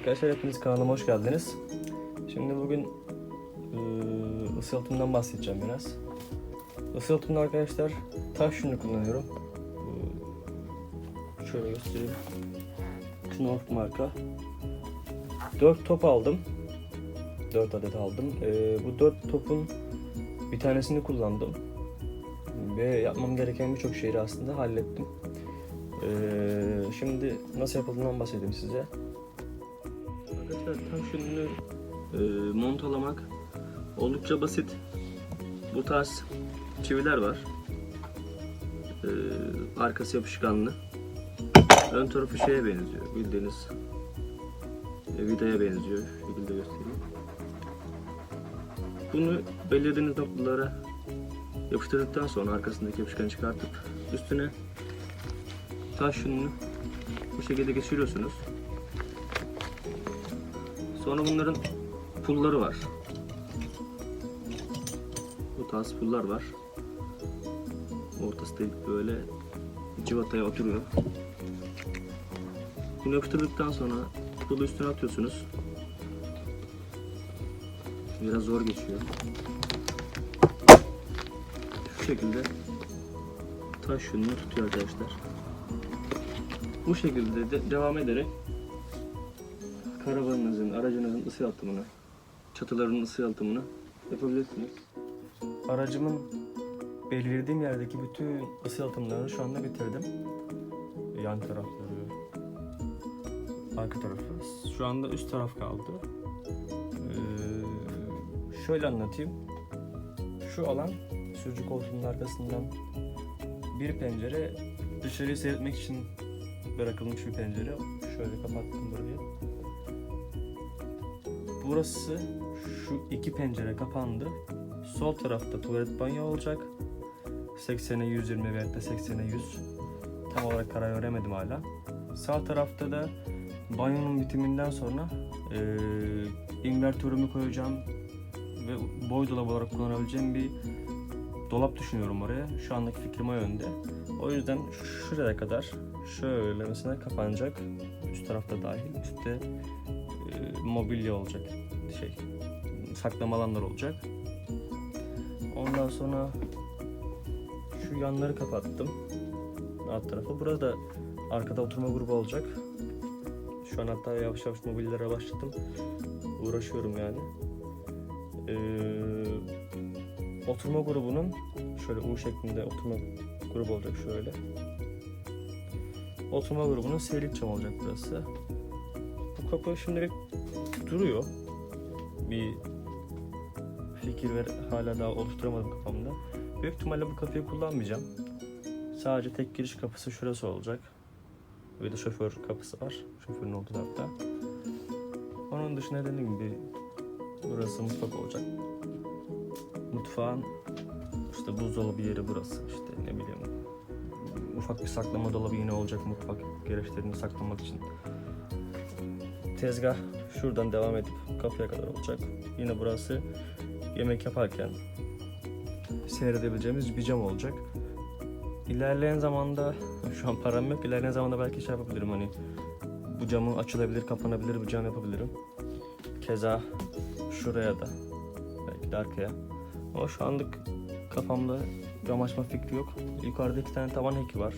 arkadaşlar, hepiniz kanalıma hoş geldiniz. Şimdi bugün ıı, ısı yalıtımından bahsedeceğim biraz. Isı yalıtımında arkadaşlar taş yünü kullanıyorum. Şöyle göstereyim. Knorr marka. 4 top aldım. 4 adet aldım. Bu 4 topun bir tanesini kullandım. Ve yapmam gereken birçok şeyi aslında hallettim. Şimdi nasıl yapıldığından bahsedeyim size. Arkadaşlar yününü e, montalamak oldukça basit. Bu tarz çiviler var. Ee, arkası yapışkanlı. Ön tarafı şeye benziyor. Bildiğiniz e, vidaya benziyor. Şu şekilde göstereyim. Bunu belirlediğiniz noktalara yapıştırdıktan sonra arkasındaki yapışkanı çıkartıp üstüne taş yününü bu şekilde geçiriyorsunuz. Sonra bunların pulları var. Bu tarz pullar var. Ortası delik böyle civataya oturuyor. Bunu yapıştırdıktan sonra pulu üstüne atıyorsunuz. Biraz zor geçiyor. Şu şekilde taş yününü tutuyor arkadaşlar. Bu şekilde de devam ederek karavanınızın, aracınızın ısı yalıtımını, çatıların ısı yalıtımını yapabilirsiniz. Aracımın belirlediğim yerdeki bütün ısı yalıtımlarını şu anda bitirdim. Yan tarafları, arka tarafı. Şu anda üst taraf kaldı. Ee, şöyle anlatayım. Şu alan sürücü koltuğunun arkasından bir pencere dışarıyı seyretmek için bırakılmış bir pencere. Şöyle kapattım burayı. Burası şu iki pencere kapandı. Sol tarafta tuvalet banyo olacak. 80'e 120 veya da 80'e 100. Tam olarak karar veremedim hala. Sağ tarafta da banyonun bitiminden sonra eee invertörümü koyacağım ve boy dolabı olarak kullanabileceğim bir dolap düşünüyorum oraya. Şu andaki fikrim o yönde. O yüzden şuraya kadar şöyle mesela kapanacak. Üst tarafta dahil. Üstte e, mobilya olacak. Şey saklama alanlar olacak. Ondan sonra şu yanları kapattım. Alt tarafı. Burada arkada oturma grubu olacak. Şu an hatta yavaş yavaş mobillere başladım. Uğraşıyorum yani. Ee, oturma grubunun şöyle U şeklinde oturma grubu olacak şöyle. Oturma grubunun seyirlik cam olacak burası. Bu kapı şimdilik duruyor. Bir fikir ver hala daha oluşturamadım kafamda. Büyük ihtimalle bu kapıyı kullanmayacağım. Sadece tek giriş kapısı şurası olacak. Bir de şoför kapısı var. Şoförün olduğu tarafta. Onun dışında dediğim gibi burası mutfak olacak. Mutfağın işte buzdolabı yeri burası işte ne bileyim ufak bir saklama dolabı yine olacak mutfak gereçlerini saklamak için. Tezgah şuradan devam edip kapıya kadar olacak. Yine burası yemek yaparken seyredebileceğimiz bir cam olacak. İlerleyen zamanda şu an param yok. İlerleyen zamanda belki şey yapabilirim hani bu camı açılabilir, kapanabilir bir cam yapabilirim. Keza şuraya da belki de arkaya. Ama şu anlık kafamda cam açma fikri yok. Yukarıda iki tane tavan heki var.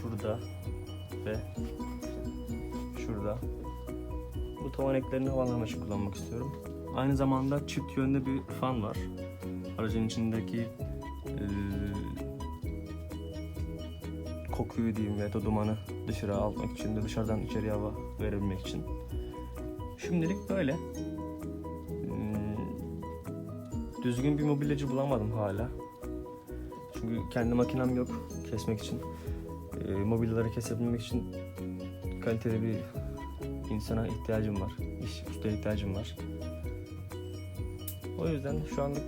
Şurada ve şurada. Bu tavan eklerini havalandırma için kullanmak istiyorum. Aynı zamanda çift yönlü bir fan var. Aracın içindeki eee, kokuyu diyeyim veya dumanı dışarı almak için de dışarıdan içeriye hava verebilmek için. Şimdilik böyle. Hmm, Düzgün bir mobilyacı bulamadım hala. Çünkü kendi makinem yok kesmek için. Ee, mobilyaları kesebilmek için kaliteli bir insana ihtiyacım var. İş ustaya ihtiyacım var. O yüzden şu anlık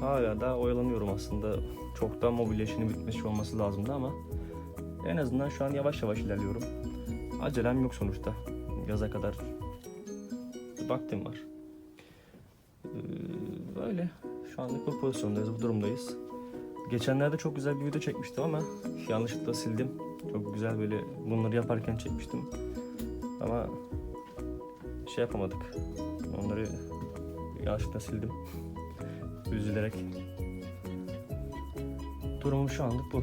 hala da oyalanıyorum aslında. Çoktan mobilya bitmiş olması lazımdı ama en azından şu an yavaş yavaş ilerliyorum. Acelem yok sonuçta. Yaza kadar vaktim var. Ee, Böyle. Şu anlık bu pozisyondayız, bu durumdayız. Geçenlerde çok güzel bir video çekmiştim ama yanlışlıkla sildim. Çok güzel böyle bunları yaparken çekmiştim. Ama şey yapamadık. Onları yanlışlıkla sildim. Üzülerek. Durumum şu anlık bu.